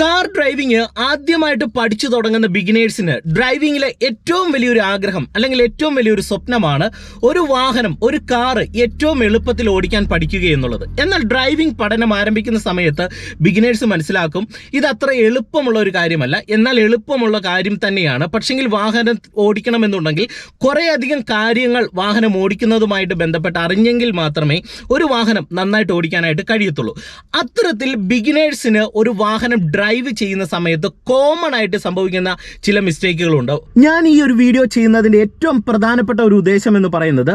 Car driving ആദ്യമായിട്ട് പഠിച്ചു തുടങ്ങുന്ന ബിഗിനേഴ്സിന് ഡ്രൈവിംഗിലെ ഏറ്റവും വലിയൊരു ആഗ്രഹം അല്ലെങ്കിൽ ഏറ്റവും വലിയൊരു സ്വപ്നമാണ് ഒരു വാഹനം ഒരു കാർ ഏറ്റവും എളുപ്പത്തിൽ ഓടിക്കാൻ പഠിക്കുക എന്നുള്ളത്. എന്നാൽ ഡ്രൈവിംഗ് പഠനം ആരംഭിക്കുന്ന സമയത്ത് ബിഗിനേഴ്സ് മനസ്സിലാക്കും ഇത് അത്ര എളുപ്പമുള്ള ഒരു കാര്യമല്ല. എന്നാൽ എളുപ്പമുള്ള കാര്യം തന്നെയാണ്. പക്ഷെങ്കിൽ വാഹനം ഓടിക്കണമെന്നുണ്ടെങ്കിൽ കുറേയധികം കാര്യങ്ങൾ വാഹനം ഓടിക്കുന്നതുമായിട്ട് ബന്ധപ്പെട്ട് അറിഞ്ഞെങ്കിൽ മാത്രമേ ഒരു വാഹനം നന്നായിട്ട് ഓടിക്കാനായിട്ട് കഴിയത്തുള്ളൂ. അത്തരത്തിൽ ബിഗിനേഴ്സിന് ഒരു വാഹനം ഡ്രൈവ് ചെയ്യുന്ന സമയത്ത് കോമൺ ആയിട്ട് സംഭവിക്കുന്ന ചില മിസ്റ്റേക്കുകളുണ്ട് ഞാൻ ഈ ഒരു വീഡിയോ ചെയ്യുന്നതിന്റെ ഏറ്റവും പ്രധാനപ്പെട്ട ഒരു ഉദ്ദേശം എന്ന് പറയുന്നത്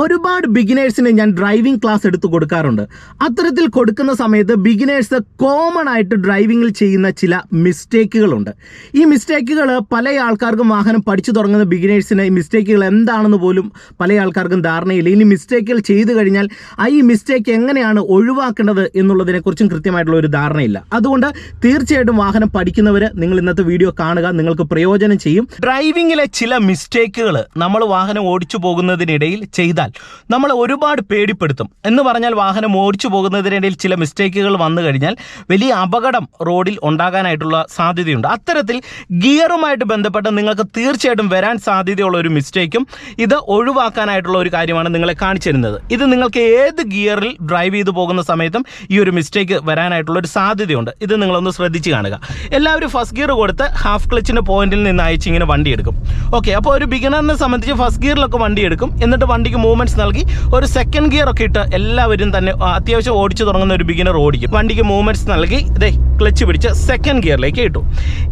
ഒരുപാട് ബിഗിനേഴ്സിന് ഞാൻ ഡ്രൈവിംഗ് ക്ലാസ് എടുത്ത് കൊടുക്കാറുണ്ട്. അത്തരത്തിൽ കൊടുക്കുന്ന സമയത്ത് ബിഗിനേഴ്സ് കോമൺ ആയിട്ട് ഡ്രൈവിംഗിൽ ചെയ്യുന്ന ചില മിസ്റ്റേക്കുകളുണ്ട് ഈ മിസ്റ്റേക്കുകൾ പല ആൾക്കാർക്കും വാഹനം പഠിച്ചു തുടങ്ങുന്ന ബിഗിനേഴ്സിന് ഈ മിസ്റ്റേക്കുകൾ എന്താണെന്ന് പോലും പല ആൾക്കാർക്കും ധാരണയില്ല. ഇനി മിസ്റ്റേക്കുകൾ ചെയ്തു കഴിഞ്ഞാൽ ആ ഈ മിസ്റ്റേക്ക് എങ്ങനെയാണ് ഒഴിവാക്കേണ്ടത് എന്നുള്ളതിനെക്കുറിച്ചും കൃത്യമായിട്ടുള്ള ഒരു ധാരണയില്ല. അതുകൊണ്ട് തീർച്ചയായിട്ടും വാഹനം പഠിക്കുന്നവർ നിങ്ങൾ ഇന്നത്തെ വീഡിയോ കാണുക. നിങ്ങൾക്ക് പ്രയോജനം ചെയ്യും. ഡ്രൈവിംഗിലെ ചില മിസ്റ്റേക്കുകൾ നമ്മൾ വാഹനം ഓടിച്ചു പോകുന്നതിനിടയിൽ ചെയ്താൽ നമ്മൾ ഒരുപാട് പേടിപ്പെടുത്തും. എന്ന് പറഞ്ഞാൽ വാഹനം ഓടിച്ചു പോകുന്നതിനിടയിൽ ചില മിസ്റ്റേക്കുകൾ വന്നു കഴിഞ്ഞാൽ വലിയ അപകടം റോഡിൽ ഉണ്ടാകാനായിട്ടുള്ള സാധ്യതയുണ്ട്. അത്തരത്തിൽ ഗിയറുമായിട്ട് ബന്ധപ്പെട്ട് നിങ്ങൾക്ക് തീർച്ചയായിട്ടും വരാൻ സാധ്യതയുള്ള ഒരു മിസ്റ്റേക്കും ഇത് ഒഴിവാക്കാനായിട്ടുള്ള ഒരു കാര്യമാണ് നിങ്ങളെ കാണിച്ചു തരുന്നത്. ഇത് നിങ്ങൾക്ക് ഏത് ഗിയറിൽ ഡ്രൈവ് ചെയ്തു പോകുന്ന സമയത്തും ഈ ഒരു മിസ്റ്റേക്ക് വരാനായിട്ടുള്ള ഒരു സാധ്യതയുണ്ട്. ഇത് നിങ്ങളൊന്ന് ശ്രദ്ധിച്ച് കാണുക. എല്ലാവരും ഫസ്റ്റ് ഗിയർ കൊടുത്ത് ഹാഫ് ക്ലച്ചിന്റെ പോയിന്റിൽ നിന്ന് അയച്ച് ഇങ്ങനെ വണ്ടി എടുക്കും. ഓക്കെ അപ്പോൾ ഒരു ബിഗിനറിനെ സംബന്ധിച്ച് ഫസ്റ്റ് ഗിയറിലൊക്കെ വണ്ടി എടുക്കും. എന്നിട്ട് വണ്ടിക്ക് മൂവ്മെന്റ്സ് നൽകി ഒരു സെക്കൻഡ് ഗിയർ ഒക്കെ ഇട്ട് എല്ലാവരും തന്നെ അത്യാവശ്യം ഓടിച്ചു തുടങ്ങുന്ന ഒരു ബിഗിനർ ഓടിക്കും. വണ്ടിക്ക് മൂവ്മെന്റ്സ് നൽകി. ഇതേ ക്ലച്ച് പിടിച്ച് സെക്കൻഡ് ഗിയറിലേക്ക് ഇട്ടു.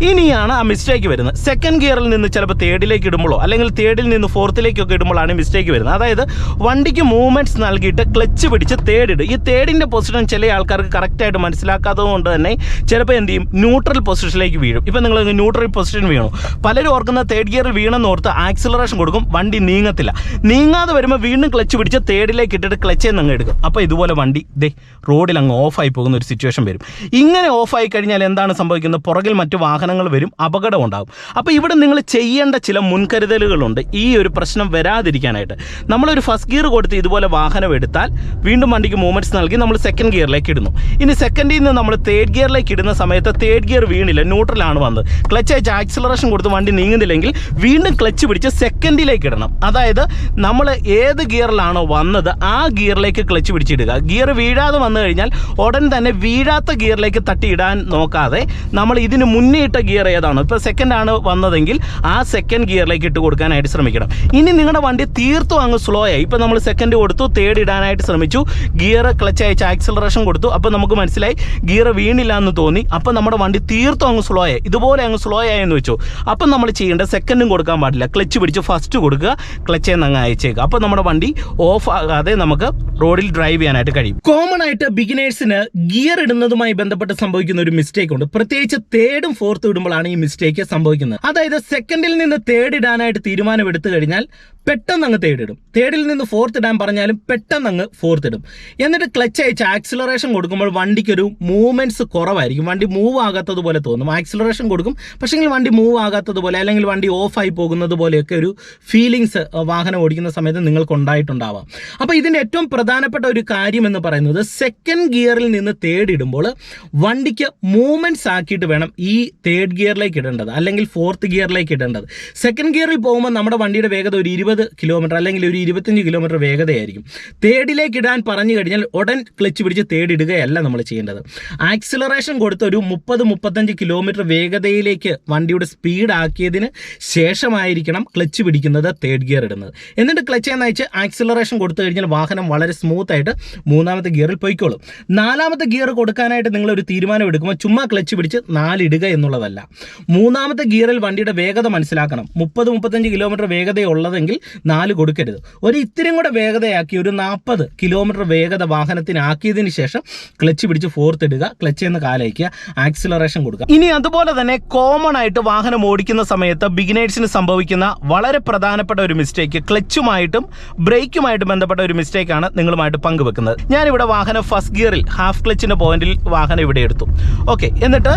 ഇനിയാണ് ആ മിസ്റ്റേക്ക് വരുന്നത്. സെക്കൻഡ് ഗിയറിൽ നിന്ന് ചിലപ്പോൾ തേർഡിലേക്ക് ഇടുമ്പോഴോ അല്ലെങ്കിൽ തേർഡിൽ നിന്ന് ഫോർത്തിലേക്കൊക്കെ ഇടുമ്പോഴാണ് മിസ്റ്റേക്ക് വരുന്നത്. അതായത് വണ്ടിക്ക് മൂവ്മെന്റ്സ് നൽകിയിട്ട് ക്ലച്ച് പിടിച്ച് തേർഡ് ഇടും. ഈ തേർഡിന്റെ പൊസിഷൻ ചില ആൾക്കാർക്ക് കറക്റ്റായിട്ട് മനസ്സിലാക്കാത്തത് കൊണ്ട് തന്നെ ചിലപ്പോൾ എന്ത് ചെയ്യും? ന്യൂട്രൽ പൊസിഷനിലേക്ക് വീഴും. ഇപ്പം നിങ്ങൾ ന്യൂട്രൽ പൊസിഷൻ വീണു. പലരും ഓർക്കുന്ന തേർഡ് ഗിയറിൽ വീണെന്ന് ഓർത്ത് ആക്സിലറേഷൻ കൊടുക്കും വണ്ടി നീങ്ങത്തില്ല. നീങ്ങാതെ വരുമ്പോൾ വീണ്ടും ക്ലച്ച് പിടിച്ച് തേർഡിലേക്ക് ഇട്ടിട്ട് ക്ലച്ച് അങ്ങ് എടുക്കും. അപ്പോൾ ഇതുപോലെ വണ്ടി ദേ റോഡിൽ അങ്ങ് ഓഫായി പോകുന്ന ഒരു സിറ്റുവേഷൻ വരും. ഇങ്ങനെ ഓഫായി കഴിഞ്ഞാൽ എന്താണ് സംഭവിക്കുന്നത്? പുറകിൽ മറ്റു വാഹനങ്ങൾ വരും അപകടം ഉണ്ടാകും. അപ്പോൾ ഇവിടെ നിങ്ങൾ ചെയ്യേണ്ട ചില മുൻകരുതലുകളുണ്ട്. ഈ ഒരു പ്രശ്നം വരാതിരിക്കാനായിട്ട്. നമ്മളൊരു ഫസ്റ്റ് ഗിയർ കൊടുത്ത് ഇതുപോലെ വാഹനം എടുത്താൽ വീണ്ടും വണ്ടിക്ക് മൂവ്മെന്റ്സ് നൽകി നമ്മൾ സെക്കൻഡ് ഗിയറിലേക്ക് ഇടുന്നു. ഇനി സെക്കൻഡിൽ നിന്ന് നമ്മൾ തേർഡ് ഗിയറിലേക്ക് ഇടുന്ന സമയത്ത് തേർഡ് ഗിയർ വീണില്ല ന്യൂട്രലാണ് വന്നത്. ക്ലച്ച് അയച്ച് ആക്സിലറേഷൻ കൊടുത്ത് വണ്ടി നീങ്ങുന്നില്ലെങ്കിൽ വീണ്ടും ക്ലച്ച് പിടിച്ച് സെക്കൻഡിലേക്ക് ഇടണം. അതായത് നമ്മൾ ഏത് ഗിയറിലാണോ വന്നത് ആ ഗിയറിലേക്ക് ക്ലച്ച് പിടിച്ചിടുക. ഗിയർ വീഴാതെ വന്നു കഴിഞ്ഞാൽ ഉടൻ തന്നെ വീഴാത്ത ഗിയറിലേക്ക് തട്ടിയിടാൻ നോക്കാതെ നമ്മൾ ഇതിന് മുന്നേ ഇട്ട ഗിയർ ഏതാണോ? ഇപ്പോൾ സെക്കൻഡ് ആണ് വന്നതെങ്കിൽ ആ സെക്കൻഡ് ഗിയറിലേക്ക് ഇട്ട് കൊടുക്കാനായിട്ട് ശ്രമിക്കണം. ഇനി നിങ്ങളുടെ വണ്ടി തീർത്തും അങ്ങ് സ്ലോ ആയി. ഇപ്പോൾ നമ്മൾ സെക്കൻഡ് കൊടുത്തു തേർഡ് ഇടാനായിട്ട് ശ്രമിച്ചു. ഗിയർ ക്ലച്ച് അയച്ച് ആക്സിലറേഷൻ കൊടുത്തു. അപ്പോൾ നമുക്ക് മനസ്സിലായി ഗിയർ വീണില്ല എന്ന് തോന്നി. അപ്പോൾ നമ്മുടെ വണ്ടി തീർത്തും അങ്ങ് സ്ലോ ആയി. ഇതുപോലെ അങ്ങ് സ്ലോ ആയി എന്ന് വെച്ചു. അപ്പം നമ്മൾ ചെയ്യേണ്ട സെക്കൻഡും കൊടുക്കാൻ പാടില്ല. ക്ലച്ച് പിടിച്ച് ഫസ്റ്റ് കൊടുക്കുക ക്ലച്ച് നിന്ന് അങ്ങ് അയച്ചേക്കുക. അപ്പോൾ നമ്മുടെ വണ്ടി ഓഫ് ആകാതെ നമുക്ക് റോഡിൽ ഡ്രൈവ് ചെയ്യാനായിട്ട് കഴിയും. കോമൺ ആയിട്ട് ബിഗിനേഴ്സിന് ഗിയർ ഇടുന്നതുമായി ബന്ധപ്പെട്ട് സംഭവിക്കുന്ന ഒരു മിസ്റ്റേക്ക് ഉണ്ട്. പ്രത്യേകിച്ച് തേർഡും ഫോർത്തും ഇടുമ്പോഴാണ് ഈ മിസ്റ്റേക്ക് സംഭവിക്കുന്നത്. അതായത് സെക്കൻഡിൽ നിന്ന് തേർഡ് ഇടാനായിട്ട് തീരുമാനം എടുത്തു കഴിഞ്ഞാൽ പെട്ടെന്ന് അങ്ങ് തേടിടും. തേടിൽ നിന്ന് ഫോർത്ത് ഇടാൻ പറഞ്ഞാലും പെട്ടെന്ന് അങ്ങ് ഫോർത്ത് ഇടും. എന്നിട്ട് ക്ലച്ച് അയച്ച് ആക്സിലറേഷൻ കൊടുക്കുമ്പോൾ വണ്ടിക്കൊരു മൂവ്മെന്റ്സ് കുറവായിരിക്കും. വണ്ടി മൂവ് ആകാത്തതുപോലെ തോന്നും. ആക്സിലറേഷൻ കൊടുക്കും. പക്ഷേങ്കിൽ വണ്ടി മൂവ് ആകാത്തതുപോലെ അല്ലെങ്കിൽ വണ്ടി ഓഫായി പോകുന്നത് പോലെയൊക്കെ ഒരു ഫീലിങ്സ് വാഹനം ഓടിക്കുന്ന സമയത്ത് നിങ്ങൾക്ക് ഉണ്ടായിട്ടുണ്ടാവാം അപ്പോൾ ഇതിന്റെ ഏറ്റവും പ്രധാനപ്പെട്ട ഒരു കാര്യം എന്ന് പറയുന്നത് സെക്കൻഡ് ഗിയറിൽ നിന്ന് തേടിയിടുമ്പോൾ വണ്ടിക്ക് മൂവ്മെന്റ്സ് ആക്കിയിട്ട് വേണം ഈ തേർഡ് ഗിയറിലേക്ക് ഇടേണ്ടത് അല്ലെങ്കിൽ ഫോർത്ത് ഗിയറിലേക്ക് ഇടേണ്ടത്. സെക്കൻഡ് ഗിയറിൽ പോകുമ്പോൾ നമ്മുടെ വണ്ടിയുടെ വേഗത ഒരു ഇരുപത് കിലോമീറ്റർ അല്ലെങ്കിൽ ഒരു ഇരുപത്തഞ്ച് കിലോമീറ്റർ വേഗതയായിരിക്കും. തേർഡിലേക്ക് ഇടാൻ പറഞ്ഞു കഴിഞ്ഞാൽ ഉടൻ ക്ലച്ച് പിടിച്ച് തേർഡ് ഇടുകയല്ല നമ്മൾ ചെയ്യേണ്ടത്. ആക്സിലറേഷൻ കൊടുത്ത് ഒരു മുപ്പത് മുപ്പത്തഞ്ച് കിലോമീറ്റർ വേഗതയിലേക്ക് വണ്ടിയുടെ സ്പീഡ് ആക്കിയതിന് ശേഷമായിരിക്കണം ക്ലച്ച് പിടിക്കുന്നത് തേർഡ് ഗിയർ ഇടുന്നത്. എന്നിട്ട് ക്ലച്ച് എന്ന് വെച്ച് ആക്സിലറേഷൻ കൊടുത്തു കഴിഞ്ഞാൽ വാഹനം വളരെ സ്മൂത്ത് ആയിട്ട് മൂന്നാമത്തെ ഗിയറിൽ പോയിക്കോളും. നാലാമത്തെ ഗിയർ കൊടുക്കാനായിട്ട് നിങ്ങൾ ഒരു തീരുമാനം എടുക്കുമ്പോൾ ചുമ്മാ ക്ലച്ച് പിടിച്ച് നാലിടുക എന്നുള്ളതല്ല. മൂന്നാമത്തെ ഗിയറിൽ വണ്ടിയുടെ വേഗത മനസ്സിലാക്കണം. മുപ്പത് മുപ്പത്തഞ്ച് കിലോമീറ്റർ വേഗതയുള്ളതെങ്കിൽ നാല് കൊടുക്കരുത്. ഒരു ഇത്തിരി കൂടെ വേഗതയാക്കി ഒരു നാൽപ്പത് കിലോമീറ്റർ വേഗത വാഹനത്തിനാക്കിയതിന് ശേഷം ക്ലച്ച് പിടിച്ച് ഫോർത്ത് ഇടുക ക്ലച്ച് എന്ന് കാലയക്കുക ആക്സിലറേഷൻ കൊടുക്കുക. ഇനി അതുപോലെ തന്നെ കോമൺ ആയിട്ട് വാഹനം ഓടിക്കുന്ന സമയത്ത് ബിഗിനേഴ്സിന് സംഭവിക്കുന്ന വളരെ പ്രധാനപ്പെട്ട ഒരു മിസ്റ്റേക്ക് ക്ലച്ചുമായിട്ടും ബ്രേക്കുമായിട്ടും ബന്ധപ്പെട്ട ഒരു മിസ്റ്റേക്കാണ് നിങ്ങളുമായിട്ട് പങ്കുവെക്കുന്നത്. ഞാനിവിടെ വാഹനം ഫസ്റ്റ് ഗിയറിൽ ഹാഫ് ക്ലച്ചിന്റെ പോയിന്റിൽ വാഹനം ഇവിടെ എടുത്തു. ഓക്കെ എന്നിട്ട്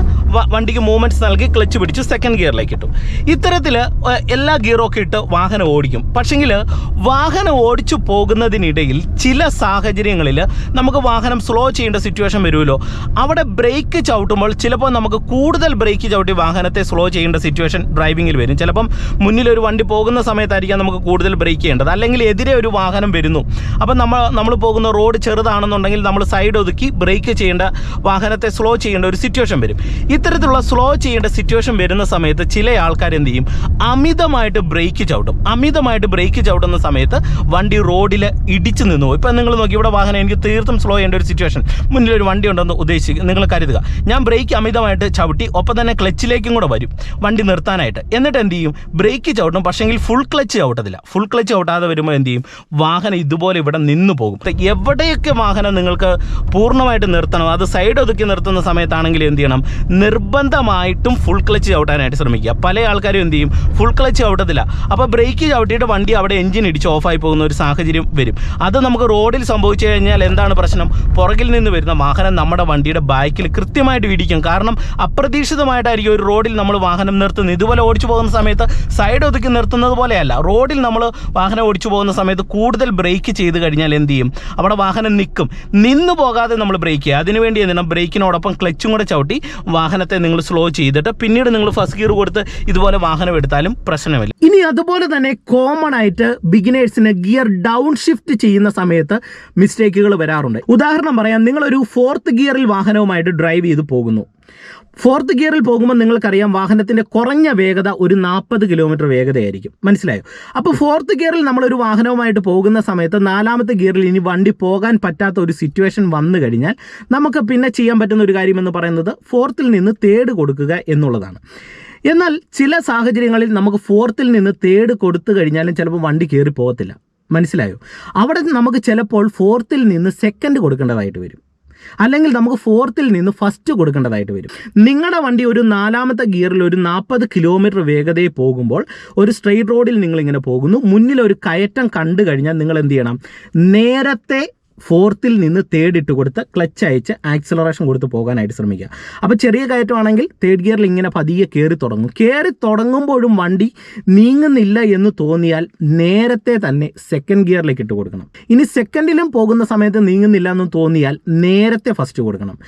വണ്ടിക്ക് മൂവ്മെന്റ്സ് നൽകി ക്ലച്ച് പിടിച്ച് സെക്കൻഡ് ഗിയറിലേക്ക് ഇട്ടു. ഇത്തരത്തിൽ എല്ലാ ഗിയറൊക്കെ ഇട്ട് വാഹനം ഓടിക്കും. പക്ഷെങ്കിൽ വാഹനം ഓടിച്ചു പോകുന്നതിനിടയിൽ ചില സാഹചര്യങ്ങളിൽ നമുക്ക് വാഹനം സ്ലോ ചെയ്യേണ്ട സിറ്റുവേഷൻ വരുമല്ലോ. അവിടെ ബ്രേക്ക് ചവിട്ടുമ്പോൾ ചിലപ്പോൾ നമുക്ക് കൂടുതൽ ബ്രേക്ക് ചവിട്ടി വാഹനത്തെ സ്ലോ ചെയ്യേണ്ട സിറ്റുവേഷൻ ഡ്രൈവിങ്ങിൽ വരും. ചിലപ്പം മുന്നിൽ ഒരു വണ്ടി പോകുന്ന സമയത്തായിരിക്കാം നമുക്ക് കൂടുതൽ ബ്രേക്ക് ചെയ്യേണ്ടത്. അല്ലെങ്കിൽ എതിരെ ഒരു വാഹനം വരുന്നു. അപ്പം നമ്മൾ നമ്മൾ പോകുന്ന റോഡ് ചെറുതാണെന്നുണ്ടെങ്കിൽ നമ്മൾ സൈഡ് ഒതുക്കി ബ്രേക്ക് ചെയ്യേണ്ട വാഹനത്തെ സ്ലോ ചെയ്യേണ്ട ഒരു സിറ്റുവേഷൻ വരും. ഇത്തരത്തിലുള്ള സ്ലോ ചെയ്യേണ്ട സിറ്റുവേഷൻ വരുന്ന സമയത്ത് ചില ആൾക്കാർ എന്ത് ചെയ്യും? അമിതമായിട്ട് ബ്രേക്ക് ചവിട്ടും. അമിതമായിട്ട് ബ്രേക്ക് ചവിട്ടുന്ന സമയത്ത് വണ്ടി റോഡിൽ ഇടിച്ചു നിന്നു. പോകും ഇപ്പം നിങ്ങൾ നോക്കി ഇവിടെ വാഹനം എനിക്ക് തീർത്തും സ്ലോ ചെയ്യേണ്ട ഒരു സിറ്റുവേഷൻ മുന്നിൽ ഒരു വണ്ടി ഉണ്ടെന്ന് ഉദ്ദേശിക്കുക നിങ്ങൾ കരുതുക. ഞാൻ ബ്രേക്ക് അമിതമായിട്ട് ചവിട്ടി ഒപ്പം തന്നെ ക്ലച്ചിലേക്കും കൂടെ വരും. വണ്ടി നിർത്താനായിട്ട്. എന്നിട്ട് എന്ത് ചെയ്യും? ബ്രേക്ക് ചവിട്ടും. പക്ഷേങ്കിൽ ഫുൾ ക്ലച്ച് ചവിട്ടത്തില്ല. ഫുൾ ക്ലച്ച് ചവിട്ടാതെ വരുമ്പോൾ എന്ത് ചെയ്യും? വാഹനം ഇതുപോലെ ഇവിടെ നിന്ന് പോകും. എവിടെയൊക്കെ വാഹനം നിങ്ങൾക്ക് പൂർണമായിട്ട് നിർത്തണം അത് സൈഡ് ഒതുക്കി നിർത്തുന്ന സമയത്താണെങ്കിൽ എന്ത് ചെയ്യണം? നിർബന്ധമായിട്ടും ഫുൾ ക്ലച്ച് ചവിട്ടാനായിട്ട് ശ്രമിക്കുക. പല ആൾക്കാരും എന്ത് ചെയ്യും? ഫുൾ ക്ലച്ച് ചവിട്ടത്തില്ല. അപ്പോൾ ബ്രേക്ക് ചവിട്ടിയിട്ട് വണ്ടി അവിടെ എഞ്ചിൻ ഇടിച്ച് ഓഫായി പോകുന്ന ഒരു സാഹചര്യം വരും. അത് നമുക്ക് റോഡിൽ സംഭവിച്ചു കഴിഞ്ഞാൽ എന്താണ് പ്രശ്നം? പുറകിൽ നിന്ന് വരുന്ന വാഹനം നമ്മുടെ വണ്ടിയുടെ ബാക്കിൽ കൃത്യമായിട്ട് ഇടിക്കും. കാരണം അപ്രതീക്ഷിതമായിട്ടായിരിക്കും ഒരു റോഡിൽ നമ്മൾ വാഹനം നിർത്തുന്നത്. ഇതുപോലെ ഓടിച്ചു പോകുന്ന സമയത്ത് സൈഡ് ഒതുക്കി നിർത്തുന്നത് പോലെയല്ല. റോഡിൽ നമ്മൾ വാഹനം ഓടിച്ചു പോകുന്ന സമയത്ത് കൂടുതൽ ബ്രേക്ക് ചെയ്ത് കഴിഞ്ഞാൽ എന്ത് ചെയ്യും? അവിടെ വാഹനം നിൽക്കും നിന്നു പോകാതെ നമ്മൾ ബ്രേക്ക് ചെയ്യുക. അതിനുവേണ്ടി എന്തിനാ ബ്രേക്കിനോടൊപ്പം ക്ലച്ചും കൂടെ ചവിട്ടി വാഹനത്തെ നിങ്ങൾ സ്ലോ ചെയ്തിട്ട് പിന്നീട് നിങ്ങൾ ഫസ്റ്റ് ഗിയർ കൊടുത്ത് ഇതുപോലെ വാഹനം എടുത്താലും പ്രശ്നമില്ല. ഇനി അതുപോലെ തന്നെ കോമൺ ആയിട്ട് ബിഗിനേഴ്സിന് ഗിയർ ഡൗൺ ഷിഫ്റ്റ് ചെയ്യുന്ന സമയത്ത് മിസ്റ്റേക്കുകൾ വരാറുണ്ട്. ഉദാഹരണം പറയാം നിങ്ങളൊരു ഫോർത്ത് ഗിയറിൽ വാഹനവുമായിട്ട് ഡ്രൈവ് ചെയ്ത് പോകുന്നു. ഫോർത്ത് ഗിയറിൽ പോകുമ്പോൾ നിങ്ങൾക്കറിയാം വാഹനത്തിന്റെ കുറഞ്ഞ വേഗത ഒരു നാൽപ്പത് കിലോമീറ്റർ വേഗതയായിരിക്കും. മനസ്സിലായോ? അപ്പോൾ ഫോർത്ത് ഗിയറിൽ നമ്മളൊരു വാഹനവുമായിട്ട് പോകുന്ന സമയത്ത് നാലാമത്തെ ഗിയറിൽ ഇനി വണ്ടി പോകാൻ പറ്റാത്ത ഒരു സിറ്റുവേഷൻ വന്നു കഴിഞ്ഞാൽ നമുക്ക് പിന്നെ ചെയ്യാൻ പറ്റുന്ന ഒരു കാര്യമെന്ന് പറയുന്നത് ഫോർത്തിൽ നിന്ന് തേർഡ് കൊടുക്കുക എന്നുള്ളതാണ്. എന്നാൽ ചില സാഹചര്യങ്ങളിൽ നമുക്ക് ഫോർത്തിൽ നിന്ന് തേർഡ് കൊടുത്തു കഴിഞ്ഞാലും ചിലപ്പോൾ വണ്ടി കയറി പോകത്തില്ല. മനസ്സിലായോ? അവിടെ നമുക്ക് ചിലപ്പോൾ ഫോർത്തിൽ നിന്ന് സെക്കൻഡ് കൊടുക്കേണ്ടതായിട്ട് വരും. അല്ലെങ്കിൽ നമുക്ക് ഫോർത്തിൽ നിന്ന് ഫസ്റ്റ് കൊടുക്കേണ്ടതായിട്ട് വരും. നിങ്ങളുടെ വണ്ടി ഒരു നാലാമത്തെ ഗിയറിൽ ഒരു നാൽപ്പത് കിലോമീറ്റർ വേഗതയിൽ പോകുമ്പോൾ ഒരു സ്ട്രെയിറ്റ് റോഡിൽ നിങ്ങൾ ഇങ്ങനെ പോകുന്നു. മുന്നിൽ ഒരു കയറ്റം കണ്ടു കഴിഞ്ഞാൽ നിങ്ങൾ എന്ത് ചെയ്യണം? നേരത്തെ ഫോർത്തിൽ നിന്ന് തേർഡ് ഇട്ട് കൊടുത്ത് ക്ലച്ച് അയച്ച് ആക്സിലറേഷൻ കൊടുത്ത് പോകാനായിട്ട് ശ്രമിക്കുക. അപ്പോൾ ചെറിയ കയറ്റമാണെങ്കിൽ തേർഡ് ഗിയറിൽ ഇങ്ങനെ പതിയെ കയറി തുടങ്ങും. കയറി തുടങ്ങുമ്പോഴും വണ്ടി നീങ്ങുന്നില്ല എന്ന് തോന്നിയാൽ നേരത്തെ തന്നെ സെക്കൻഡ് ഗിയറിലേക്ക് ഇട്ട് കൊടുക്കണം. ഇനി സെക്കൻഡിലും പോകുന്ന സമയത്ത് നീങ്ങുന്നില്ല എന്ന് തോന്നിയാൽ നേരത്തെ ഫസ്റ്റ് കൊടുക്കണം.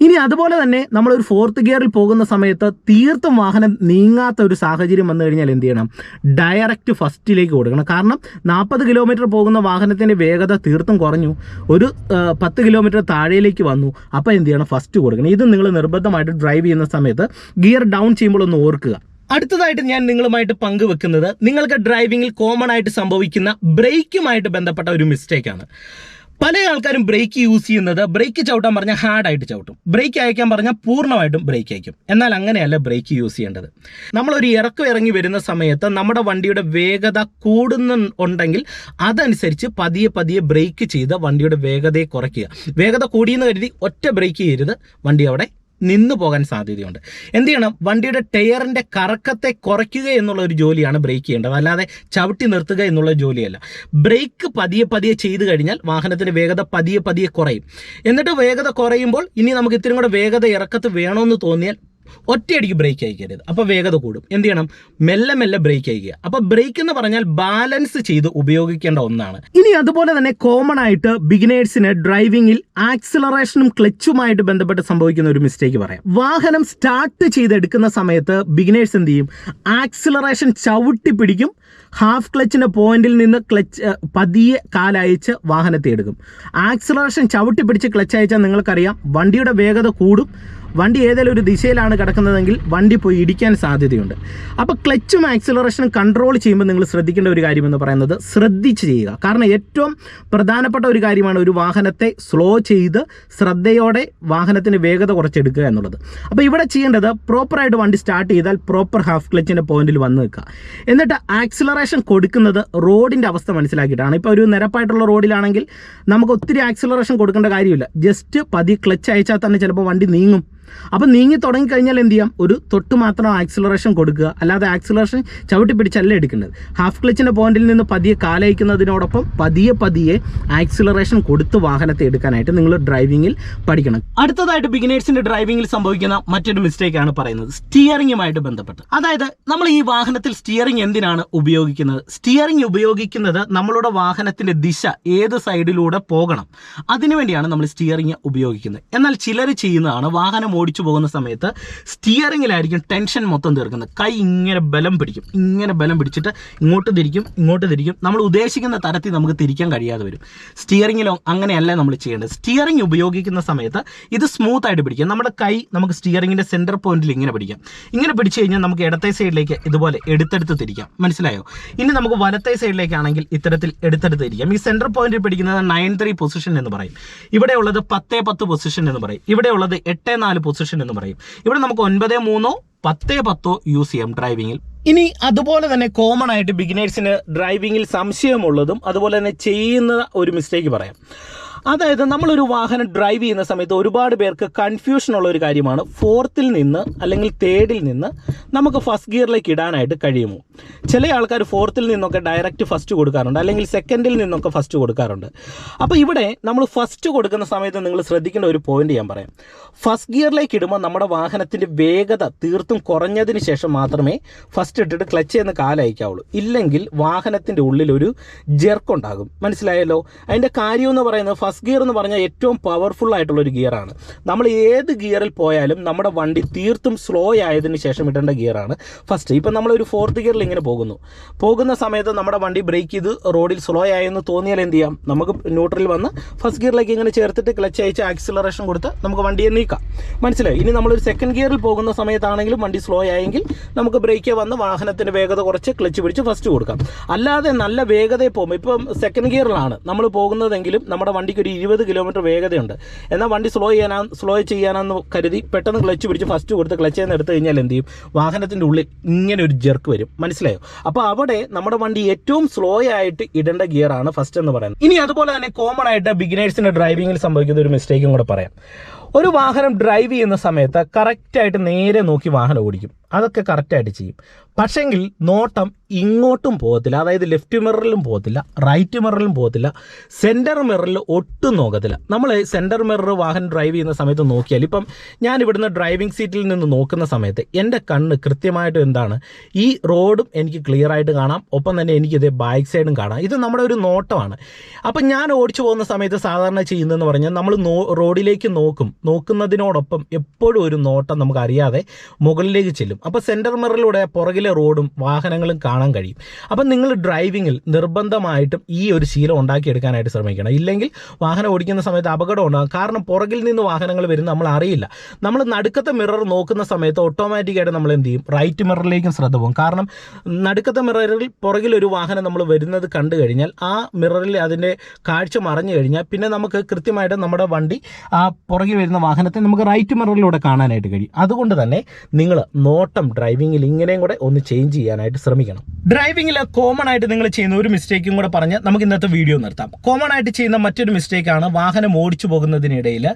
ഇനി അതുപോലെ തന്നെ നമ്മളൊരു ഫോർത്ത് ഗിയറിൽ പോകുന്ന സമയത്ത് തീർത്തും വാഹനം നീങ്ങാത്ത ഒരു സാഹചര്യം വന്നു കഴിഞ്ഞാൽ എന്ത് ചെയ്യണം? ഡയറക്റ്റ് ഫസ്റ്റിലേക്ക് കൊടുക്കണം. കാരണം നാൽപ്പത് കിലോമീറ്റർ പോകുന്ന വാഹനത്തിന്റെ വേഗത തീർത്തും കുറഞ്ഞു. ഒരു പത്ത് കിലോമീറ്റർ താഴേലേക്ക് വന്നു. അപ്പോൾ എന്ത് ചെയ്യണം? ഫസ്റ്റ് കൊടുക്കണം. ഇത് നിങ്ങൾ നിർബന്ധമായിട്ട് ഡ്രൈവ് ചെയ്യുന്ന സമയത്ത് ഗിയർ ഡൗൺ ചെയ്യുമ്പോൾ ഒന്ന് ഓർക്കുക. അടുത്തതായിട്ട് ഞാൻ നിങ്ങളുമായിട്ട് പങ്കുവെക്കുന്നത് നിങ്ങൾക്ക് ഡ്രൈവിങ്ങിൽ കോമൺ ആയിട്ട് സംഭവിക്കുന്ന ബ്രേക്കുമായിട്ട് ബന്ധപ്പെട്ട ഒരു മിസ്റ്റേക്കാണ് പല ആൾക്കാരും ബ്രേക്ക് യൂസ് ചെയ്യുന്നത് ബ്രേക്ക് ചവിട്ടാൻ പറഞ്ഞാൽ ഹാർഡായിട്ട് ചവിട്ടും. ബ്രേക്ക് അയക്കാൻ പറഞ്ഞാൽ പൂർണമായിട്ടും ബ്രേക്ക് അയക്കും. എന്നാൽ അങ്ങനെയല്ല ബ്രേക്ക് യൂസ് ചെയ്യേണ്ടത്. നമ്മളൊരു ഇറക്കം ഇറങ്ങി വരുന്ന സമയത്ത് നമ്മുടെ വണ്ടിയുടെ വേഗത കൂടുന്ന ഉണ്ടെങ്കിൽ അതനുസരിച്ച് പതിയെ പതിയെ ബ്രേക്ക് ചെയ്ത് വണ്ടിയുടെ വേഗതയെ കുറയ്ക്കുക. വേഗത കൂടിയെന്ന് കരുതി ഒറ്റ ബ്രേക്ക് ചെയ്യരുത്. വണ്ടി അവിടെ നിന്നു പോകാൻ സാധ്യതയുണ്ട്. എന്ത് ചെയ്യണം? വണ്ടിയുടെ ടയറിന്റെ കറക്കത്തെ കുറയ്ക്കുക എന്നുള്ള ഒരു ജോലിയാണ് ബ്രേക്ക് ചെയ്യേണ്ടത്. അല്ലാതെ ചവിട്ടി നിർത്തുക എന്നുള്ള ജോലിയല്ല. ബ്രേക്ക് പതിയെ പതിയെ ചെയ്തു കഴിഞ്ഞാൽ വാഹനത്തിന്റെ വേഗത പതിയെ പതിയെ കുറയും. എന്നിട്ട് വേഗത കുറയുമ്പോൾ ഇനി നമുക്ക് ഇത്തിരി കൂടെ വേഗത ഇറക്കത്ത് വേണമെന്ന് തോന്നിയാൽ ഒറ്റയടിക്ക് ബ്രേക്ക് അയക്കരുത് അപ്പോൾ വേഗത കൂടും. എന്ത് ചെയ്യണം? മെല്ലെ മെല്ലെ ബ്രേക്ക് അയക്കുക അപ്പോൾ ബ്രേക്ക് എന്ന് പറഞ്ഞാൽ ബാലൻസ് ചെയ്ത് ഉപയോഗിക്കേണ്ട ഒന്നാണ്. ഇനി അതുപോലെ തന്നെ കോമൺ ആയിട്ട് ബിഗിനേഴ്സിന് ഡ്രൈവിംഗിൽ ആക്സിലറേഷനും ക്ലച്ചുമായിട്ട് ബന്ധപ്പെട്ട് സംഭവിക്കുന്ന ഒരു മിസ്റ്റേക്ക് പറയാം. വാഹനം സ്റ്റാർട്ട് ചെയ്തെടുക്കുന്ന സമയത്ത് ബിഗിനേഴ്സ് എന്ത് ചെയ്യും? ആക്സിലറേഷൻ ചവിട്ടി പിടിക്കും ഹാഫ് ക്ലച്ചിന്റെ പോയിന്റിൽ നിന്ന് ക്ലച്ച് പതിയെ കാലയച്ച് വാഹനത്തെ എടുക്കും. ആക്സിലറേഷൻ ചവിട്ടി പിടിച്ച് ക്ലച്ച് അയച്ചാൽ നിങ്ങൾക്കറിയാം വണ്ടിയുടെ വേഗത കൂടും. വണ്ടി ഏതെങ്കിലും ഒരു ദിശയിലാണ് കിടക്കുന്നതെങ്കിൽ വണ്ടി പോയി ഇടിക്കാൻ സാധ്യതയുണ്ട്. അപ്പോൾ ക്ലച്ചും ആക്സിലറേഷനും കൺട്രോൾ ചെയ്യുമ്പോൾ നിങ്ങൾ ശ്രദ്ധിക്കേണ്ട ഒരു കാര്യമെന്ന് പറയുന്നത് ശ്രദ്ധിച്ച് ചെയ്യുക. കാരണം ഏറ്റവും പ്രധാനപ്പെട്ട ഒരു കാര്യമാണ് ഒരു വാഹനത്തെ സ്ലോ ചെയ്ത് ശ്രദ്ധയോടെ വാഹനത്തിന് വേഗത കുറച്ചെടുക്കുക എന്നുള്ളത്. അപ്പോൾ ഇവിടെ ചെയ്യേണ്ടത് പ്രോപ്പറായിട്ട് വണ്ടി സ്റ്റാർട്ട് ചെയ്താൽ പ്രോപ്പർ ഹാഫ് ക്ലച്ചിന്റെ പോയിന്റിൽ വന്ന് നിൽക്കുക. എന്നിട്ട് ആക്സിലറേഷൻ കൊടുക്കുന്നത് റോഡിന്റെ അവസ്ഥ മനസ്സിലാക്കിയിട്ടാണ്. ഇപ്പോൾ ഒരു നിരപ്പായിട്ടുള്ള റോഡിലാണെങ്കിൽ നമുക്ക് ഒത്തിരി ആക്സിലറേഷൻ കൊടുക്കേണ്ട കാര്യമില്ല. ജസ്റ്റ് പതി ക്ലച്ച് അയച്ചാൽ തന്നെ ചിലപ്പോൾ വണ്ടി നീങ്ങും. അപ്പം നീങ്ങി തുടങ്ങിക്കഴിഞ്ഞാൽ എന്ത് ചെയ്യാം? ഒരു തൊട്ട് മാത്രം ആക്സിലറേഷൻ കൊടുക്കുക. അല്ലാതെ ആക്സിലറേഷൻ ചവിട്ടി പിടിച്ചല്ല എടുക്കേണ്ടത്. ഹാഫ് ക്ലച്ചിന്റെ പോയിന്റിൽ നിന്ന് പതിയെ കാലയക്കുന്നതിനോടൊപ്പം പതിയെ പതിയെ ആക്സിലറേഷൻ കൊടുത്ത് വാഹനത്തെ എടുക്കാനായിട്ട് നിങ്ങൾ ഡ്രൈവിങ്ങിൽ പഠിക്കണം. അടുത്തതായിട്ട് ബിഗിനേഴ്സിന്റെ ഡ്രൈവിങ്ങിൽ സംഭവിക്കുന്ന മറ്റൊരു മിസ്റ്റേക്കാണ് പറയുന്നത്. സ്റ്റിയറിംഗുമായിട്ട് ബന്ധപ്പെട്ട്. അതായത് നമ്മൾ ഈ വാഹനത്തിൽ സ്റ്റിയറിംഗ് എന്തിനാണ് ഉപയോഗിക്കുന്നത്? സ്റ്റിയറിംഗ് ഉപയോഗിക്കുന്നത് നമ്മളുടെ വാഹനത്തിന്റെ ദിശ ഏത് സൈഡിലൂടെ പോകണം. അതിനുവേണ്ടിയാണ് നമ്മൾ സ്റ്റിയറിംഗ് ഉപയോഗിക്കുന്നത്. എന്നാൽ ചിലർ ചെയ്യുന്നതാണ് വാഹനം ഓടിച്ചു പോകുന്ന സമയത്ത് സ്റ്റിയറിങ്ങിലായിരിക്കും ടെൻഷൻ മൊത്തം തീർക്കുന്നത്. കൈ ഇങ്ങനെ ബലം പിടിക്കും. ഇങ്ങനെ ബലം പിടിച്ചിട്ട് ഇങ്ങോട്ട് തിരിക്കും ഇങ്ങോട്ട് തിരിക്കും. നമ്മൾ ഉദ്ദേശിക്കുന്ന തരത്തിൽ നമുക്ക് തിരിക്കാൻ കഴിയാതെ വരും. സ്റ്റിയറിങ്ങിലോ അങ്ങനെയല്ല നമ്മൾ ചെയ്യേണ്ടത്. സ്റ്റിയറിംഗ് ഉപയോഗിക്കുന്ന സമയത്ത് ഇത് സ്മൂത്ത് ആയിട്ട് പിടിക്കാം. നമ്മുടെ കൈ നമുക്ക് സ്റ്റിയറിങ്ങിന്റെ സെന്റർ പോയിന്റിൽ ഇങ്ങനെ പിടിക്കാം. ഇങ്ങനെ പിടിച്ചു കഴിഞ്ഞാൽ നമുക്ക് ഇടത്തെ സൈഡിലേക്ക് ഇതുപോലെ എടുത്തെടുത്ത് തിരിക്കാം. മനസ്സിലായോ? ഇനി നമുക്ക് വലത്തെ സൈഡിലേക്കാണെങ്കിൽ ഇത്തരത്തിൽ എടുത്തെടുത്ത് തിരിക്കാം. ഈ സെന്റർ പോയിന്റിൽ പിടിക്കുന്നത് നയൻ ത്രീ പൊസിഷൻ എന്ന് പറയും. ഇവിടെ ഉള്ളത് പത്തേ പത്ത് പൊസിഷൻ എന്ന് പറയും. ഇവിടെ ഉള്ളത് എട്ട് നാല് പൊസിഷൻ എന്ന് പറയും. ഇവിടെ നമുക്ക് ഒൻപത് മൂന്നോ പത്തേ പത്തോ യൂസ് ചെയ്യാം ഡ്രൈവിങ്ങിൽ ഇനി അതുപോലെ തന്നെ കോമൺ ആയിട്ട് ബിഗിനേഴ്സിന് ഡ്രൈവിങ്ങിൽ സംശയമുള്ളതും അതുപോലെ തന്നെ ചെയ്യുന്ന ഒരു മിസ്റ്റേക്ക് പറയാം. അതായത് നമ്മളൊരു വാഹനം ഡ്രൈവ് ചെയ്യുന്ന സമയത്ത് ഒരുപാട് പേർക്ക് കൺഫ്യൂഷൻ ഉള്ള ഒരു കാര്യമാണ്. ഫോർത്തിൽ നിന്ന് അല്ലെങ്കിൽ തേർഡിൽ നിന്ന് നമുക്ക് ഫസ്റ്റ് ഗിയറിലേക്ക് ഇടാനായിട്ട് കഴിയുമോ? ചില ആൾക്കാർ ഫോർത്തിൽ നിന്നൊക്കെ ഡയറക്റ്റ് ഫസ്റ്റ് കൊടുക്കാറുണ്ട്. അല്ലെങ്കിൽ സെക്കൻഡിൽ നിന്നൊക്കെ ഫസ്റ്റ് കൊടുക്കാറുണ്ട്. അപ്പോൾ ഇവിടെ നമ്മൾ ഫസ്റ്റ് കൊടുക്കുന്ന സമയത്ത് നിങ്ങൾ ശ്രദ്ധിക്കേണ്ട ഒരു പോയിന്റ് ഞാൻ പറയാം. ഫസ്റ്റ് ഗിയറിലേക്ക് ഇടുമ്പോൾ നമ്മുടെ വാഹനത്തിന്റെ വേഗത തീർത്തും കുറഞ്ഞതിന് ശേഷം മാത്രമേ ഫസ്റ്റ് ഇട്ടിട്ട് ക്ലച്ച് ചെയ്യുന്ന കാലയക്കാവുള്ളൂ ഇല്ലെങ്കിൽ വാഹനത്തിന്റെ ഉള്ളിൽ ഒരു ജെർക്ക് ഉണ്ടാകും. മനസ്സിലായല്ലോ? അതിന്റെ കാര്യം എന്ന് പറയുന്നത് ഫസ്റ്റ് ഗിയർ എന്ന് പറഞ്ഞാൽ ഏറ്റവും പവർഫുൾ ആയിട്ടുള്ള ഒരു ഗിയറാണ് നമ്മൾ ഏത് ഗിയറിൽ പോയാലും നമ്മുടെ വണ്ടി തീർത്തും സ്ലോ ആയതിന് ശേഷം ഇടേണ്ട ഗിയറാണ് ഫസ്റ്റ് ഇപ്പം നമ്മളൊരു ഫോർത്ത് ഗിയറിൽ ഇങ്ങനെ പോകുന്നു. പോകുന്ന സമയത്ത് നമ്മുടെ വണ്ടി ബ്രേക്ക് ചെയ്ത് റോഡിൽ സ്ലോ ആയെന്ന് തോന്നിയാൽ എന്ത് ചെയ്യാം? നമുക്ക് ന്യൂട്രലിൽ വന്ന് ഫസ്റ്റ് ഗിയറിലേക്ക് ഇങ്ങനെ ചേർത്തിട്ട് ക്ലച്ച് അയച്ച് ആക്സിലറേഷൻ കൊടുത്ത് നമുക്ക് വണ്ടിയെ നീക്കാം. മനസ്സിലായി? ഇനി നമ്മളൊരു സെക്കൻഡ് ഗിയറിൽ പോകുന്ന സമയത്താണെങ്കിലും വണ്ടി സ്ലോ ആയെങ്കിൽ നമുക്ക് ബ്രേക്ക് വന്ന് വാഹനത്തിന്റെ വേഗത കുറച്ച് ക്ലച്ച് പിടിച്ച് ഫസ്റ്റ് കൊടുക്കാം. അല്ലാതെ നല്ല വേഗതയിൽ പോകുമ്പോൾ ഇപ്പം സെക്കൻഡ് ഗിയറിലാണ് നമ്മൾ പോകുന്നതെങ്കിലും നമ്മുടെ വണ്ടിക്ക് ഒരു ഇരുപത് കിലോമീറ്റർ വേഗതയുണ്ട്. എന്നാൽ വണ്ടി സ്ലോ ചെയ്യാനാ സ്ലോ ചെയ്യാനാന്ന് കരുതി പെട്ടെന്ന് ക്ലച്ച് പിടിച്ച് ഫസ്റ്റ് കൊടുത്ത് ക്ലച്ച് ചെയ്യുന്ന എടുത്തു കഴിഞ്ഞാൽ എന്ത് ചെയ്യും? വാഹനത്തിന്റെ ഉള്ളിൽ ഇങ്ങനെ ഒരു ജെർക്ക് വരും. മനസ്സിലായോ? അപ്പോൾ അവിടെ നമ്മുടെ വണ്ടി ഏറ്റവും സ്ലോ ആയിട്ട് ഇടേണ്ട ഗിയറാണ് ഫസ്റ്റ് എന്ന് പറയുന്നത്. ഇനി അതുപോലെ തന്നെ കോമൺ ആയിട്ട് ബിഗിനേഴ്സിന്റെ ഡ്രൈവിങ്ങിൽ സംഭവിക്കുന്ന ഒരു മിസ്റ്റേക്കും കൂടെ പറയാം. ഒരു വാഹനം ഡ്രൈവ് ചെയ്യുന്ന സമയത്ത് കറക്റ്റായിട്ട് നേരെ നോക്കി വാഹനം ഓടിക്കും. അതൊക്കെ കറക്റ്റായിട്ട് ചെയ്യും. പക്ഷെങ്കിൽ നോട്ടം ഇങ്ങോട്ടും പോകത്തില്ല. അതായത് ലെഫ്റ്റ് മിററിലും പോകത്തില്ല റൈറ്റ് മിററിലും പോകത്തില്ല സെന്റർ മിററിൽ ഒട്ടും നോക്കത്തില്ല നമ്മൾ സെന്റർ മിറർ വാഹനം ഡ്രൈവ് ചെയ്യുന്ന സമയത്ത് നോക്കിയാൽ ഇപ്പം ഞാൻ ഇവിടുന്ന് ഡ്രൈവിംഗ് സീറ്റിൽ നിന്ന് നോക്കുന്ന സമയത്ത് എന്റെ കണ്ണ് കൃത്യമായിട്ട് എന്താണ്? ഈ റോഡും എനിക്ക് ക്ലിയർ ആയിട്ട് കാണാം. ഒപ്പം തന്നെ എനിക്കിത് ബാക്ക് സൈഡും കാണാം. ഇത് നമ്മുടെ ഒരു നോട്ടമാണ്. അപ്പം ഞാൻ ഓടിച്ചു പോകുന്ന സമയത്ത് സാധാരണ ചെയ്യുന്നതെന്ന് പറഞ്ഞാൽ നമ്മൾ റോഡിലേക്ക് നോക്കും. നോക്കുന്നതിനോടൊപ്പം എപ്പോഴും ഒരു നോട്ടം നമുക്ക് അറിയാതെ മുകളിലേക്ക് ചെല്ലും. അപ്പോൾ സെന്റർ മിററിലൂടെ പുറകിലെ റോഡും വാഹനങ്ങളും കാണാൻ കഴിയും. അപ്പം നിങ്ങൾ ഡ്രൈവിങ്ങിൽ നിർബന്ധമായിട്ടും ഈ ഒരു ശീലം ഉണ്ടാക്കിയെടുക്കാനായിട്ട് ശ്രമിക്കണം. ഇല്ലെങ്കിൽ വാഹനം ഓടിക്കുന്ന സമയത്ത് അപകടം ഉണ്ടാകും. കാരണം പുറകിൽ നിന്ന് വാഹനങ്ങൾ വരുന്ന നമ്മൾ അറിയില്ല. നമ്മൾ നടുക്കത്തെ മിറർ നോക്കുന്ന സമയത്ത് ഓട്ടോമാറ്റിക്കായിട്ട് നമ്മൾ എന്ത് ചെയ്യും? റൈറ്റ് മിററിലേക്കും ശ്രദ്ധ പോകും. കാരണം നടുക്കത്തെ മിററിൽ പുറകിൽ ഒരു വാഹനം നമ്മൾ വരുന്നത് കണ്ടു കഴിഞ്ഞാൽ ആ മിററിൽ അതിന്റെ കാഴ്ച മറഞ്ഞു കഴിഞ്ഞാൽ പിന്നെ നമുക്ക് കൃത്യമായിട്ട് നമ്മുടെ വണ്ടി ആ പുറകിൽ വരുന്ന വാഹനത്തെ നമുക്ക് റൈറ്റ് മിററിലൂടെ കാണാനായിട്ട് കഴിയും. അതുകൊണ്ട് തന്നെ നിങ്ങൾ നോട്ടം ഡ്രൈവിംഗിൽ ഇങ്ങനെയും കൂടെ ഒന്ന് ചേഞ്ച് ചെയ്യാനായിട്ട് ശ്രമിക്കണം. ഡ്രൈവിങ്ങിൽ കോമൺ ആയിട്ട് നിങ്ങൾ ചെയ്യുന്ന ഒരു മിസ്റ്റേക്കും കൂടെ പറഞ്ഞ് നമുക്ക് ഇന്നത്തെ വീഡിയോ നിർത്താം. കോമൺ ആയിട്ട് ചെയ്യുന്ന മറ്റൊരു മിസ്റ്റേക്കാണ് വാഹനം ഓടിച്ചു പോകുന്നതിനിടയിൽ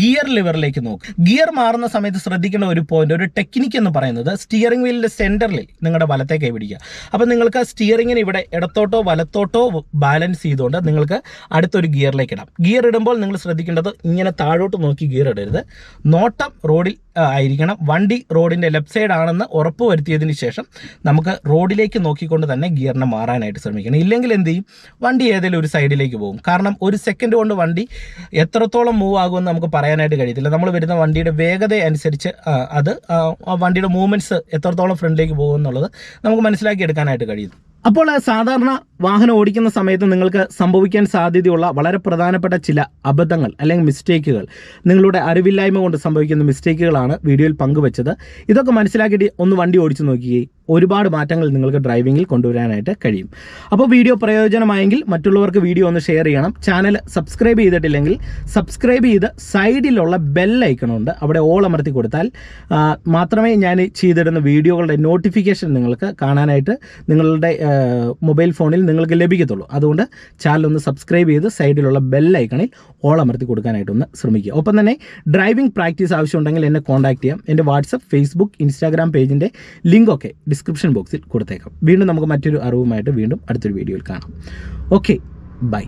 ഗിയർ ലിവറിലേക്ക് നോക്കുക ഗിയർ മാറുന്ന സമയത്ത് ശ്രദ്ധിക്കേണ്ട ഒരു പോയിന്റ് ഒരു ടെക്നിക്ക് എന്ന് പറയുന്നത് സ്റ്റിയറിംഗ് വീലിന്റെ സെന്ററിൽ നിങ്ങളുടെ വലത്തെ കൈ പിടിക്കുക. അപ്പം നിങ്ങൾക്ക് സ്റ്റിയറിങ്ങിന് ഇവിടെ ഇടത്തോട്ടോ വലത്തോട്ടോ ബാലൻസ് ചെയ്തുകൊണ്ട് നിങ്ങൾക്ക് അടുത്തൊരു ഗിയറിലേക്ക് ഇടാം. ഗിയർ ഇടുമ്പോൾ നിങ്ങൾ ശ്രദ്ധിക്കേണ്ടത് ഇങ്ങനെ താഴോട്ട് നോക്കി ഗിയർ ഇടരുത് നോട്ടം റോഡിൽ ആയിരിക്കണം. വണ്ടി റോഡിന്റെ ലെഫ്റ്റ് സൈഡ് ആണെന്ന് ഉറപ്പ് വരുത്തിയതിന് ശേഷം നമുക്ക് റോഡിലേക്ക് നോക്കിക്കൊണ്ട് തന്നെ ഗിയറിനെ മാറാനായിട്ട് ശ്രമിക്കണം. ഇല്ലെങ്കിൽ എന്ത് ചെയ്യും? വണ്ടി ഏതെങ്കിലും ഒരു സൈഡിലേക്ക് പോകും. കാരണം ഒരു സെക്കൻഡ് കൊണ്ട് വണ്ടി എത്രത്തോളം മൂവ് ആകുമെന്ന് നമുക്ക് പറയാനായിട്ട് കഴിയത്തില്ല. നമ്മൾ വരുന്ന വണ്ടിയുടെ വേഗത അനുസരിച്ച് അത് വണ്ടിയുടെ മൂവ്മെന്റ്സ് എത്രത്തോളം ഫ്രണ്ടിലേക്ക് പോകും എന്നുള്ളത് നമുക്ക് മനസ്സിലാക്കി എടുക്കാനായിട്ട് കഴിയും. അപ്പോൾ സാധാരണ വാഹനം ഓടിക്കുന്ന സമയത്ത് നിങ്ങൾക്ക് സംഭവിക്കാൻ സാധ്യതയുള്ള വളരെ പ്രധാനപ്പെട്ട ചില അബദ്ധങ്ങൾ അല്ലെങ്കിൽ മിസ്റ്റേക്കുകൾ നിങ്ങളുടെ അറിവില്ലായ്മ കൊണ്ട് സംഭവിക്കുന്ന മിസ്റ്റേക്കുകളാണ് വീഡിയോയിൽ പങ്കുവച്ചത്. ഇതൊക്കെ മനസ്സിലാക്കിയിട്ട് ഒന്ന് വണ്ടി ഓടിച്ചു നോക്കുകയും ഒരുപാട് മാറ്റങ്ങൾ നിങ്ങൾക്ക് ഡ്രൈവിംഗിൽ കൊണ്ടുവരാനായിട്ട് കഴിയും. അപ്പോൾ വീഡിയോ പ്രയോജനമായെങ്കിൽ മറ്റുള്ളവർക്ക് വീഡിയോ ഒന്ന് ഷെയർ ചെയ്യണം. ചാനൽ സബ്സ്ക്രൈബ് ചെയ്തിട്ടില്ലെങ്കിൽ സബ്സ്ക്രൈബ് ചെയ്ത് സൈഡിലുള്ള ബെൽ ഐക്കണുണ്ട് അവിടെ ഓൾ അമർത്തി കൊടുത്താൽ മാത്രമേ ഞാൻ ചെയ്തിടുന്ന വീഡിയോകളുടെ നോട്ടിഫിക്കേഷൻ നിങ്ങൾക്ക് കാണാനായിട്ട് നിങ്ങളുടെ മൊബൈൽ ഫോണിൽ നിങ്ങൾക്ക് ലഭിക്കത്തുള്ളൂ. അതുകൊണ്ട് ചാനൽ ഒന്ന് സബ്സ്ക്രൈബ് ചെയ്ത് സൈഡിലുള്ള ബെൽ ഐക്കണിൽ ഓൾ അമർത്തി കൊടുക്കാനായിട്ടൊന്ന് ശ്രമിക്കുക. ഒപ്പം തന്നെ ഡ്രൈവിംഗ് പ്രാക്ടീസ് ആവശ്യമുണ്ടെങ്കിൽ എന്നെ കോൺടാക്ട് ചെയ്യാം. എന്റെ വാട്സപ്പ് ഫേസ്ബുക്ക് ഇൻസ്റ്റാഗ്രാം പേജിന്റെ ലിങ്കൊക്കെ ഡിസ്ക്രിപ്ഷൻ ബോക്സിൽ കൊടുത്തേക്കാം. വീണ്ടും നമുക്ക് മറ്റൊരു അറിവുമായിട്ട് വീണ്ടും അടുത്തൊരു വീഡിയോയിൽ കാണാം. Okay bye